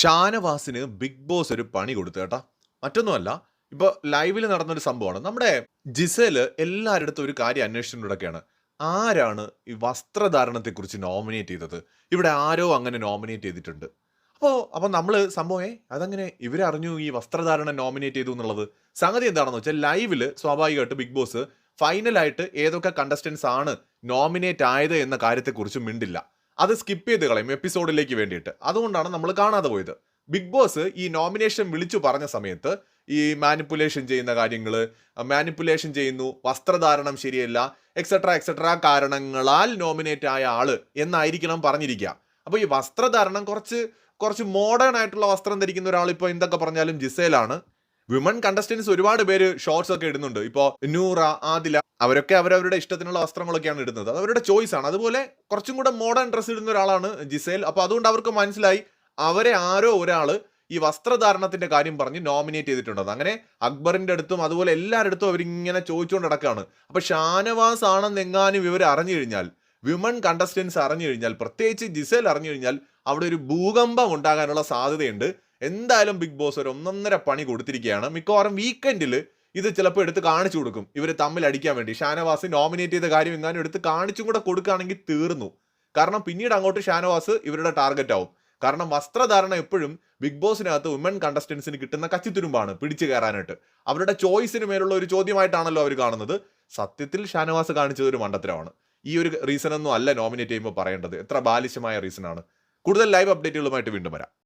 ഷാനവാസിന് big boss ഒരു പണി കൊടുത്തു കേട്ടാ. മറ്റൊന്നുമല്ല ഇപ്പൊ ലൈവിൽ നടന്നൊരു സംഭവമാണ്. നമ്മുടെ ജിസേൽ എല്ലാവരുടെ ഒരു കാര്യം അന്വേഷിച്ചുകൊണ്ടൊക്കെയാണ് ആരാണ് ഈ വസ്ത്രധാരണത്തെക്കുറിച്ച് നോമിനേറ്റ് ചെയ്തത്? ഇവിടെ ആരോ അങ്ങനെ നോമിനേറ്റ് ചെയ്തിട്ടുണ്ട്. അപ്പോൾ അപ്പോൾ നമ്മൾ സംഭവമേ അതങ്ങനെ ഇവരറിഞ്ഞു ഈ വസ്ത്രധാരണം നോമിനേറ്റ് ചെയ്തു എന്നുള്ളത്? സംഗതി എന്താണെന്ന് വെച്ചാൽ ലൈവിൽ സ്വാഭാവികമായിട്ട് ബിഗ് ബോസ് ഫൈനലായിട്ട് ഏതൊക്കെ കണ്ടസ്റ്റൻസ് ആണ് നോമിനേറ്റ് ആയത് എന്ന കാര്യത്തെക്കുറിച്ച് മിണ്ടില്ല. അത് സ്കിപ്പ് ചെയ്ത് കളയും എപ്പിസോഡിലേക്ക് വേണ്ടിയിട്ട്. അതുകൊണ്ടാണ് നമ്മൾ കാണാതെ പോയത്. ബിഗ് ബോസ് ഈ നോമിനേഷൻ വിളിച്ചു പറഞ്ഞ സമയത്ത് ഈ മാനിപ്പുലേഷൻ ചെയ്യുന്ന കാര്യങ്ങൾ മാനിപ്പുലേഷൻ ചെയ്യുന്നു വസ്ത്രധാരണം ശരിയല്ല എക്സെട്ര എക്സെട്ര കാരണങ്ങളാൽ നോമിനേറ്റ് ആയ ആൾ എന്നായിരിക്കണം പറഞ്ഞിരിക്കുക. അപ്പോൾ ഈ വസ്ത്രധാരണം കുറച്ച് കുറച്ച് മോഡേൺ ആയിട്ടുള്ള വസ്ത്രം ധരിക്കുന്ന ഒരാൾ ഇപ്പോൾ എന്തൊക്കെ പറഞ്ഞാലും ജിസേലാണ്. വിമൺ കണ്ടസ്റ്റൻസ് ഒരുപാട് പേര് ഷോർട്സ് ഒക്കെ ഇടുന്നുണ്ട്. ഇപ്പോൾ നൂറ ആദില അവരൊക്കെ അവരവരുടെ ഇഷ്ടത്തിനുള്ള വസ്ത്രങ്ങളൊക്കെയാണ് ഇടുന്നത്. അത് അവരുടെ ചോയ്സ് ആണ്. അതുപോലെ കുറച്ചും കൂടെ മോഡേൺ ഡ്രസ്സ് ഇടുന്ന ഒരാളാണ് ജിസേൽ. അപ്പോൾ അതുകൊണ്ട് അവർക്ക് മനസ്സിലായി അവരെ ആരോ ഒരാൾ ഈ വസ്ത്രധാരണത്തിന്റെ കാര്യം പറഞ്ഞ് നോമിനേറ്റ് ചെയ്തിട്ടുണ്ട് അങ്ങനെ അക്ബറിന്റെ അടുത്തും അതുപോലെ എല്ലാവരുടെ അടുത്തും അവരിങ്ങനെ ചോദിച്ചുകൊണ്ട് നടക്കുകയാണ് അപ്പൊ ഷാനവാസ് ആണെന്ന് എങ്ങാനും ഇവർ അറിഞ്ഞു കഴിഞ്ഞാൽ വിമൺ കണ്ടസ്റ്റൻസ് അറിഞ്ഞു കഴിഞ്ഞാൽ പ്രത്യേകിച്ച് ജിസേൽ അറിഞ്ഞു കഴിഞ്ഞാൽ അവിടെ ഒരു ഭൂകമ്പം ഉണ്ടാകാനുള്ള സാധ്യതയുണ്ട്. എന്തായാലും ബിഗ് ബോസ് ഒരു ഒന്നൊന്നര പണി കൊടുത്തിരിക്കുകയാണ്. മിക്കവാറും വീക്കെൻഡിൽ ഇത് ചിലപ്പോൾ എടുത്ത് കാണിച്ചു കൊടുക്കും. ഇവർ തമ്മിൽ അടിക്കാൻ വേണ്ടി. ഷാനവാസ് നോമിനേറ്റ് ചെയ്ത കാര്യം എങ്ങാനും എടുത്ത് കാണിച്ചും കൂടെ കൊടുക്കുകയാണെങ്കിൽ തീർന്നു. കാരണം പിന്നീട് അങ്ങോട്ട് ഷാനവാസ് ഇവരുടെ ടാർഗറ്റ് ആവും. കാരണം വസ്ത്രധാരണ എപ്പോഴും ബിഗ് ബോസിനകത്ത് വിമൻ കണ്ടസ്റ്റൻസിന് കിട്ടുന്ന കച്ചിത്തുരുമ്പാണ് പിടിച്ചു കയറാനായിട്ട്. അവരുടെ ചോയ്സിന് മേലുള്ള ഒരു ചോദ്യമായിട്ടാണല്ലോ അവർ കാണുന്നത്. സത്യത്തിൽ ഷാനവാസ് കാണിച്ചത് ഒരു മണ്ടത്തരമാണ്. ഈ ഒരു റീസൺ ഒന്നും അല്ല നോമിനേറ്റ് ചെയ്യുമ്പോൾ പറയേണ്ടത്. എത്ര ബാലിശമായ റീസൺ ആണ്. കൂടുതൽ ലൈവ് അപ്ഡേറ്റുകളുമായിട്ട് വീണ്ടും വരാം.